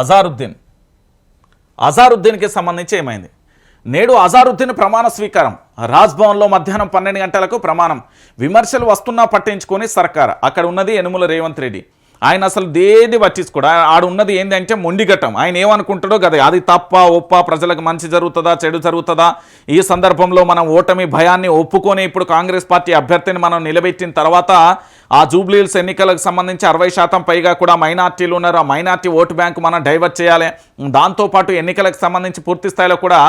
అజారుద్దీన్. అజారుద్దీన్కి సంబంధించి ఏమైంది? నేడు అజారుద్దీన్ ప్రమాణ స్వీకారం. రాజ్భవన్లో మధ్యాహ్నం పన్నెండు గంటలకు ప్రమాణం. విమర్శలు వస్తున్నా పట్టించుకొని సర్కార్. అక్కడ ఉన్నది యనుమల రేవంత్ రెడ్డి. ఆయన అసలు దేది పట్టించుకోడు? ఆడ ఉన్నది ఏంటంటే మొండిగట్టం ఆయన ఏమనుకుంటాడో కదా అది తప్ప ఒప్ప ప్రజలకు మంచి జరుగుతుందా చెడు జరుగుతుందా? ఈ సందర్భంలో మనం ఓటమి భయాన్ని ఒప్పుకొని ఇప్పుడు కాంగ్రెస్ పార్టీ అభ్యర్థిని మనం నిలబెట్టిన తర్వాత ఆ జూబ్లీహిల్స్ ఎన్నికలకు సంబంధించి అరవై శాతం పైగా కూడా మైనార్టీలు ఉన్నారు. ఆ మైనార్టీ ఓటు బ్యాంకు మనం డైవర్ట్ చేయాలి. దాంతోపాటు ఎన్నికలకు సంబంధించి పూర్తి స్థాయిలో కూడా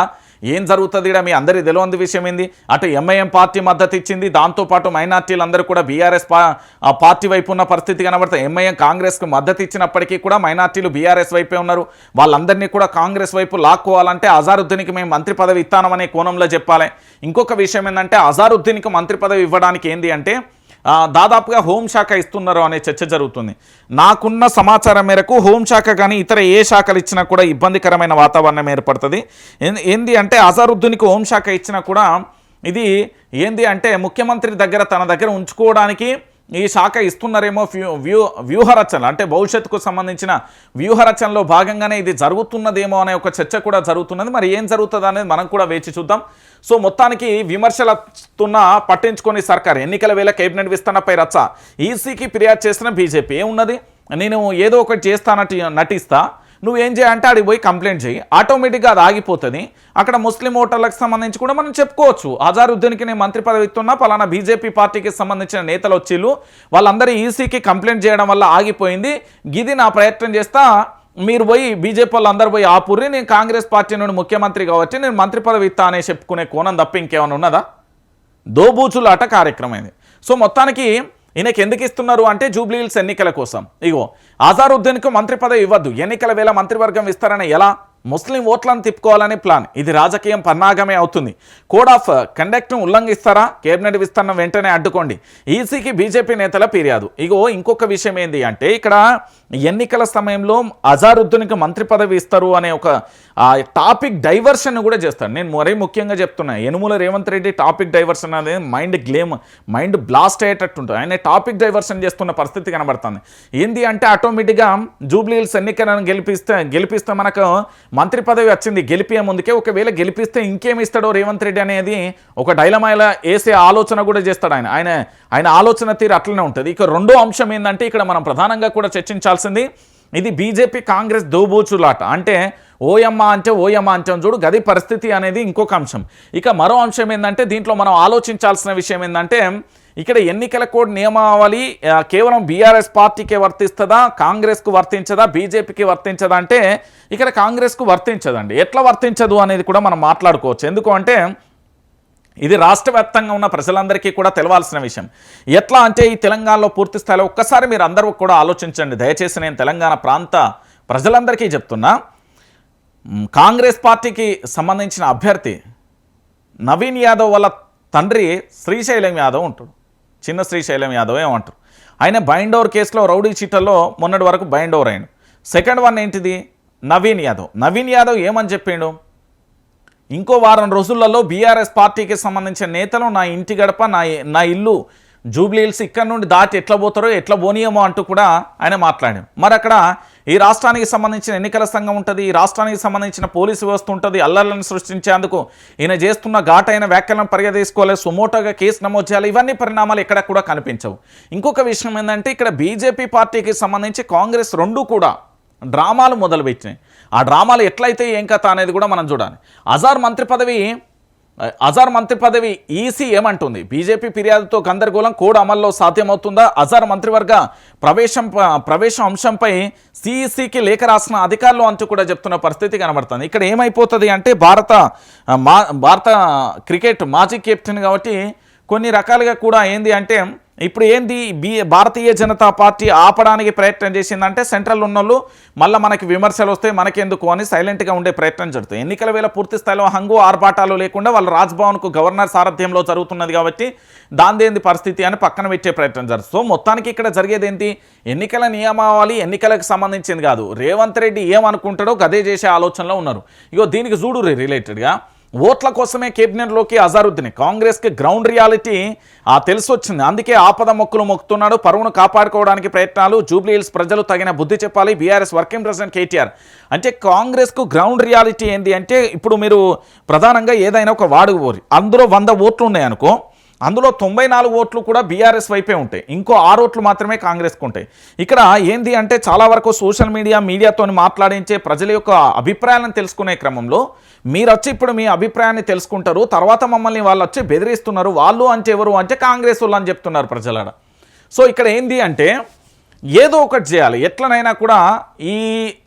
ఏం జరుగుతుంది? ఇక్కడ మీ అందరి తెలియని విషయం ఏంది? అటు ఎంఐఎం పార్టీ మద్దతు ఇచ్చింది. దాంతోపాటు మైనార్టీలు అందరూ కూడా బీఆర్ఎస్ పా ఆ పార్టీ వైపు ఉన్న పరిస్థితి కనబడుతుంది. ఎంఐఎం కాంగ్రెస్కు మద్దతు ఇచ్చినప్పటికీ కూడా మైనార్టీలు బీఆర్ఎస్ వైపే ఉన్నారు. వాళ్ళందరినీ కూడా కాంగ్రెస్ వైపు లాక్కోవాలంటే అజారుద్దీన్కి మేము మంత్రి పదవి ఇస్తానమనే కోణంలో చెప్పాలి. ఇంకొక విషయం ఏంటంటే అజారుద్దీన్కి మంత్రి పదవి ఇవ్వడానికి ఏంది అంటే దాదాపుగా హోంశాఖ ఇస్తున్నారు అనే చర్చ జరుగుతుంది. నాకున్న సమాచారం మేరకు హోంశాఖ కానీ ఇతర ఏ శాఖలు ఇచ్చినా కూడా ఇబ్బందికరమైన వాతావరణం ఏర్పడుతుంది. ఏంది అంటే అజారుద్దీన్కి హోంశాఖ ఇచ్చినా కూడా ఇది ఏంది అంటే ముఖ్యమంత్రి దగ్గర తన దగ్గర ఉంచుకోవడానికి ఈ శాఖ ఇస్తున్నారేమో వ్యూ వ్యూ అంటే భవిష్యత్తుకు సంబంధించిన వ్యూహరచనలో భాగంగానే ఇది జరుగుతున్నదేమో అనే ఒక చర్చ కూడా జరుగుతున్నది. మరి ఏం జరుగుతుంది అనేది మనం కూడా వేచి చూద్దాం. సో మొత్తానికి విమర్శలస్తున్న పట్టించుకొని సర్కార్ ఎన్నికల వేళ కేబినెట్ విస్తరణపై రచ్చ. ఈసీకి ఫిర్యాదు చేసిన బీజేపీ ఏమున్నది? నేను ఏదో ఒకటి చేస్తానటి నటిస్తా. నువ్వేం చేయంటే ఆడికి పోయి కంప్లైంట్ చేయి. ఆటోమేటిక్గా అది ఆగిపోతుంది. అక్కడ ముస్లిం ఓటర్లకు సంబంధించి కూడా మనం చెప్పుకోవచ్చు. అజారుద్దీన్కి నేను మంత్రి పదవి ఇస్తున్నా పలానా బీజేపీ పార్టీకి సంబంధించిన నేతలు వచ్చిళ్ళు వాళ్ళందరూ ఈసీకి కంప్లైంట్ చేయడం వల్ల ఆగిపోయింది. గిది నా ప్రయత్నం చేస్తా మీరు పోయి బీజేపీ వాళ్ళు అందరు పోయి ఆపుర్రి నేను కాంగ్రెస్ పార్టీ నుండి ముఖ్యమంత్రి కాబట్టి నేను మంత్రి పదవి ఇస్తా అనే చెప్పుకునే కోణం తప్ప ఇంకేమైనా ఉన్నదా? దోబూచులాట కార్యక్రమం ఇది. సో మొత్తానికి ఈయనకి ఎందుకు ఇస్తున్నారు అంటే జూబ్లీహిల్స్ ఎన్నికల కోసం. ఇగో అజారుద్దీన్కు మంత్రి పదవి ఇవ్వద్దు. ఎన్నికల వేళ మంత్రివర్గం విస్తరణ ఎలా? ముస్లిం ఓట్లను తిప్పుకోవాలనే ప్లాన్. ఇది రాజకీయం పన్నాగమే అవుతుంది. కోడ్ ఆఫ్ కండక్ట్ను ఉల్లంఘిస్తారా? కేబినెట్ విస్తరణ వెంటనే అడ్డుకోండి. ఈసీకి బీజేపీ నేతల ఫిర్యాదు. ఇగో ఇంకొక విషయం ఏంది అంటే ఇక్కడ ఎన్నికల సమయంలో అజారుద్దీన్కి మంత్రి పదవి ఇస్తారు అనే ఒక ఆ టాపిక్ డైవర్షన్ కూడా చేస్తాడు. నేను మరీ ముఖ్యంగా చెప్తున్నా యనుమల రేవంత్ రెడ్డి టాపిక్ డైవర్షన్ అనేది మైండ్ గ్లేమ్ మైండ్ బ్లాస్ట్ అయ్యేటట్టు ఉంటుంది. ఆయన టాపిక్ డైవర్షన్ చేస్తున్న పరిస్థితి కనబడుతుంది. ఏంది అంటే ఆటోమేటిక్గా జూబ్లీహిల్స్ ఎన్నికలను గెలిపిస్తే గెలిపిస్తే మనకు మంత్రి పదవి వచ్చింది. గెలిపే ముందుకే ఒకవేళ గెలిపిస్తే ఇంకేమి ఇస్తాడో రేవంత్ రెడ్డి అనేది ఒక డైలమాయిలా వేసే ఆలోచన కూడా చేస్తాడు ఆయన. ఆయన ఆయన ఆలోచన తీరు అట్లనే ఉంటుంది. ఇక రెండో అంశం ఏంటంటే ఇక్కడ మనం ప్రధానంగా కూడా చర్చించాల్సింది ఇది బీజేపీ కాంగ్రెస్ దోబూచులాట అంటే ఓయమ్మ అంటే ఓయమ్మ అంటే చూడు గది పరిస్థితి అనేది ఇంకొక అంశం. ఇక మరో అంశం ఏంటంటే దీంట్లో మనం ఆలోచించాల్సిన విషయం ఏంటంటే ఇక్కడ ఎన్నికల కోడ్ నియమావళి కేవలం బీఆర్ఎస్ పార్టీకే వర్తిస్తుందా కాంగ్రెస్కు వర్తించదా బీజేపీకి వర్తించదా అంటే ఇక్కడ కాంగ్రెస్కు వర్తించదండి. ఎట్లా వర్తించదు అనేది కూడా మనం మాట్లాడుకోవచ్చు. ఎందుకు అంటే ఇది రాష్ట్ర వ్యాప్తంగా ఉన్న ప్రజలందరికీ కూడా తెలవాల్సిన విషయం. ఎట్లా అంటే ఈ తెలంగాణలో పూర్తి స్థాయిలో ఒక్కసారి మీరు అందరూ కూడా ఆలోచించండి. దయచేసి నేను తెలంగాణ ప్రాంత ప్రజలందరికీ చెప్తున్నా. కాంగ్రెస్ పార్టీకి సంబంధించిన అభ్యర్థి నవీన్ యాదవ్ వాళ్ళ తండ్రి శ్రీశైలం యాదవ్ ఉంటాడు. చిన్న శ్రీశైలం యాదవ్ ఏమంటారు ఆయన బైండోర్ కేసులో రౌడీ చీటల్లో మొన్నటి వరకు బైండ్ అయ్యాడు. సెకండ్ వన్ ఏంటిది? నవీన్ యాదవ్. నవీన్ యాదవ్ ఏమని చెప్పిండు? ఇంకో వారం రోజులలో బీఆర్ఎస్ పార్టీకి సంబంధించిన నేతలు నా ఇంటి గడప నా నా ఇల్లు జూబ్లీహిల్స్ ఇక్కడ నుండి దాటి ఎట్లా పోతారో ఎట్లా పోనీయమో అంటూ కూడా ఆయన మాట్లాడాడు మరి అక్కడ ఈ రాష్ట్రానికి సంబంధించిన ఎన్నికల సంఘం ఉంటుంది ఈ రాష్ట్రానికి సంబంధించిన పోలీసు వ్యవస్థ ఉంటుంది అల్లర్లను సృష్టించేందుకు ఈయన చేస్తున్న ఘాటైన వ్యాఖ్యలను పరిగణించుకోవాలి సుమోటోగా కేసు నమోదు చేయాలి ఇవన్నీ పరిణామాలు ఎక్కడ కూడా కనిపించవు. ఇంకొక విషయం ఏంటంటే ఇక్కడ బీజేపీ పార్టీకి సంబంధించి కాంగ్రెస్ రెండు కూడా డ్రామాలు మొదలుపెట్టినాయి. ఆ డ్రామాలు ఎట్లయితే ఏం కథ అనేది కూడా మనం చూడాలి. అజార్ మంత్రి పదవి అజార్ మంత్రి పదవి ఈసీ ఏమంటుంది? బీజేపీ ఫిర్యాదుతో గందరగోళం కోడ్ అమల్లో సాధ్యమవుతుందా? అజార్ మంత్రివర్గ ప్రవేశం ప- ప్రవేశం అంశంపై సిఈసికి లేఖ రాసిన అధికారులు అంటూ కూడా చెప్తున్న పరిస్థితి కనబడుతుంది. ఇక్కడ ఏమైపోతుంది అంటే భారత మా భారత క్రికెట్ మాజీ కెప్టెన్ కాబట్టి కొన్ని రకాలుగా కూడా ఏంది అంటే ఇప్పుడు ఏంది? బీ భారతీయ జనతా పార్టీ ఆపడానికి ప్రయత్నం చేసిందంటే సెంట్రల్ ఉన్నోళ్ళు మళ్ళీ మనకి విమర్శలు వస్తాయి మనకెందుకు అని సైలెంట్గా ఉండే ప్రయత్నం జరుగుతుంది ఎన్నికల వేళ పూర్తి స్థాయిలో హంగు ఆర్భాటాలు లేకుండా వాళ్ళ రాజ్భవన్కు గవర్నర్ సారథ్యంలో జరుగుతున్నది కాబట్టి దాందేంది పరిస్థితి అని పక్కన పెట్టే ప్రయత్నం జరుగుతుంది. సో మొత్తానికి ఇక్కడ జరిగేది ఏంటి ఎన్నికల నియమావళి ఎన్నికలకు సంబంధించింది కాదు. రేవంత్ రెడ్డి ఏమనుకుంటాడో గదే చేసే ఆలోచనలో ఉన్నారు. ఇగో దీనికి చూడు రిలేటెడ్గా. ఓట్ల కోసమే కేబినెట్లోకి అజారుద్దీన్. కాంగ్రెస్కి గ్రౌండ్ రియాలిటీ ఆ తెలిసి వచ్చింది అందుకే ఆపద మొక్కులు మొక్కుతున్నాడు. పరువును కాపాడుకోవడానికి ప్రయత్నాలు. జూబ్లీ హిల్స్ ప్రజలు తగిన బుద్ధి చెప్పాలి. BRS working president KTR. అంటే కాంగ్రెస్కు గ్రౌండ్ రియాలిటీ ఏంటి అంటే ఇప్పుడు మీరు ప్రధానంగా ఏదైనా ఒక వాడు అందులో వంద ఓట్లు ఉన్నాయనుకో అందులో తొంభై నాలుగు ఓట్లు కూడా బీఆర్ఎస్ వైపే ఉంటాయి. ఇంకో ఆరు ఓట్లు మాత్రమే కాంగ్రెస్కి ఉంటాయి. ఇక్కడ ఏంది అంటే చాలా వరకు సోషల్ మీడియా మీడియాతో మాట్లాడించే ప్రజల యొక్క అభిప్రాయాలను తెలుసుకునే క్రమంలో మీరు వచ్చి ఇప్పుడు మీ అభిప్రాయాన్ని తెలుసుకుంటారు. తర్వాత మమ్మల్ని వాళ్ళు వచ్చి బెదిరిస్తున్నారు. వాళ్ళు అంటే ఎవరు అంటే కాంగ్రెస్ వాళ్ళు అని చెప్తున్నారు ప్రజలాడ సో ఇక్కడ ఏంది అంటే ఏదో ఒకటి చేయాలి. ఎట్లనైనా కూడా ఈ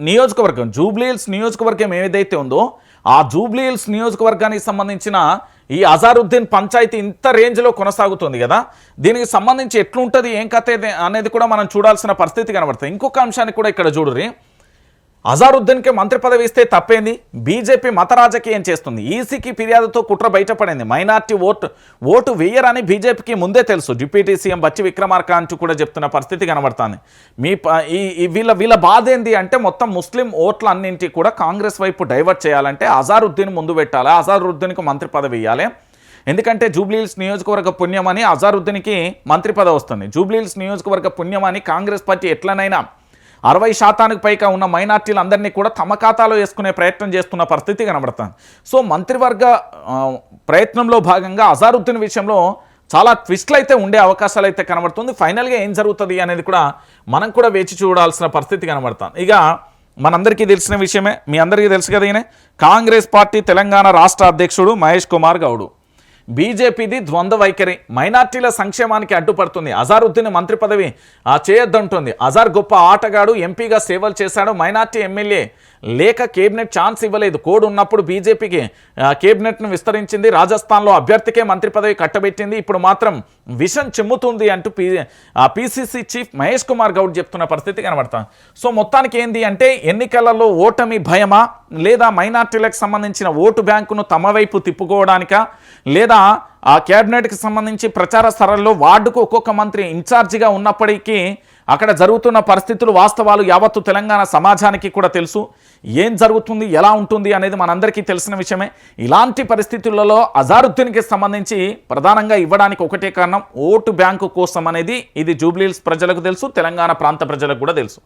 నియోజకవర్గం జూబ్లీహిల్స్ నియోజకవర్గం ఏదైతే ఉందో ఆ జూబ్లీహిల్స్ నియోజకవర్గానికి సంబంధించిన ఈ అజారుద్దీన్ పంచాయతీ ఇంత రేంజ్లో కొనసాగుతుంది కదా? దీనికి సంబంధించి ఎట్లుంటుంది ఏం కథ అనేది కూడా మనం చూడాల్సిన పరిస్థితి కనబడుతుంది. ఇంకొక అంశాన్ని కూడా ఇక్కడ చూడరి అజారుద్దీన్కి మంత్రి పదవి ఇస్తే తప్పేంది? బీజేపీ మత రాజకీయం చేస్తుంది. ఈసీకి ఫిర్యాదుతో కుట్ర బయటపడింది. మైనార్టీ ఓటు ఓటు వేయరని బీజేపీకి ముందే తెలుసు. డిప్యూటీ సీఎం బచ్చి విక్రమార్క అంటూ కూడా చెప్తున్న పరిస్థితి కనబడుతుంది. మీ ప- ఈ ఈ వీళ్ళ వీళ్ళ బాధ ఏంది అంటే మొత్తం ముస్లిం ఓట్ల అన్నింటి కూడా కాంగ్రెస్ వైపు డైవర్ట్ చేయాలంటే అజారుద్దీన్ ముందు పెట్టాలి. అజారుద్దీన్కి మంత్రి పదవి ఇవ్వాలి ఎందుకంటే జూబ్లీహిల్స్ నియోజకవర్గ పుణ్యమని అజారుద్దీన్కి మంత్రి పదవి వస్తుంది. జూబ్లీహిల్స్ నియోజకవర్గ పుణ్యమని కాంగ్రెస్ పార్టీ ఎట్లనైనా అరవై శాతానికి పైగా ఉన్న మైనార్టీలు అందరినీ కూడా తమ ఖాతాలో వేసుకునే ప్రయత్నం చేస్తున్న పరిస్థితి కనబడుతుంది. సో మంత్రివర్గ ప్రయత్నంలో భాగంగా అజారుద్దీన్ విషయంలో చాలా ట్విస్ట్లు అయితే ఉండే అవకాశాలు అయితే కనబడుతుంది. ఫైనల్గా ఏం జరుగుతుంది అనేది కూడా మనం కూడా వేచి చూడాల్సిన పరిస్థితి కనబడుతుంది. ఇక మనందరికీ తెలిసిన విషయమే మీ అందరికీ తెలుసు కదా కాంగ్రెస్ పార్టీ తెలంగాణ రాష్ట్ర అధ్యక్షుడు మహేష్ కుమార్ గౌడు. బీజేపీది ద్వంద్వ వైఖరి. మైనార్టీల సంక్షేమానికి అడ్డుపడుతుంది. అజారుద్దీన్ మంత్రి పదవి ఆ, చేయొద్దంటుంది. అజార్ గొప్ప ఆటగాడు ఎంపీగా సేవలు చేశాడు మైనార్టీ ఎమ్మెల్యే. లేక కేబినెట్ ఛాన్స్ ఇవ్వలేదు. కోడ్ ఉన్నప్పుడు బీజేపీకి కేబినెట్ను విస్తరించింది. రాజస్థాన్లో అభ్యర్థికే మంత్రి పదవి కట్టబెట్టింది. ఇప్పుడు మాత్రం విషం చిమ్ముతుంది అంటూ P PCC chief Mahesh Kumar Goud చెప్తున్న పరిస్థితి కనబడతాం. సో మొత్తానికి ఏంది అంటే ఎన్నికలలో ఓటమి భయమా? లేదా మైనార్టీలకు సంబంధించిన ఓటు బ్యాంకును తమ వైపు తిప్పుకోవడానికా? లేదా ఆ కేబినెట్కి సంబంధించి ప్రచార స్థలంలో వార్డుకు ఒక్కొక్క మంత్రి ఇన్ఛార్జిగా ఉన్నప్పటికీ అక్కడ జరుగుతున్న పరిస్థితులు వాస్తవాలు యావత్తు తెలంగాణ సమాజానికి కూడా తెలుసు. ఏం జరుగుతుంది ఎలా ఉంటుంది అనేది మనందరికీ తెలిసిన విషయమే. ఇలాంటి పరిస్థితులలో అజారుద్దీన్కి సంబంధించి ప్రధానంగా ఇవ్వడానికి ఒకటే కారణం ఓటు బ్యాంకు కోసం అనేది ఇది జూబ్లీహిల్స్ ప్రజలకు తెలుసు తెలంగాణ ప్రాంత ప్రజలకు కూడా తెలుసు.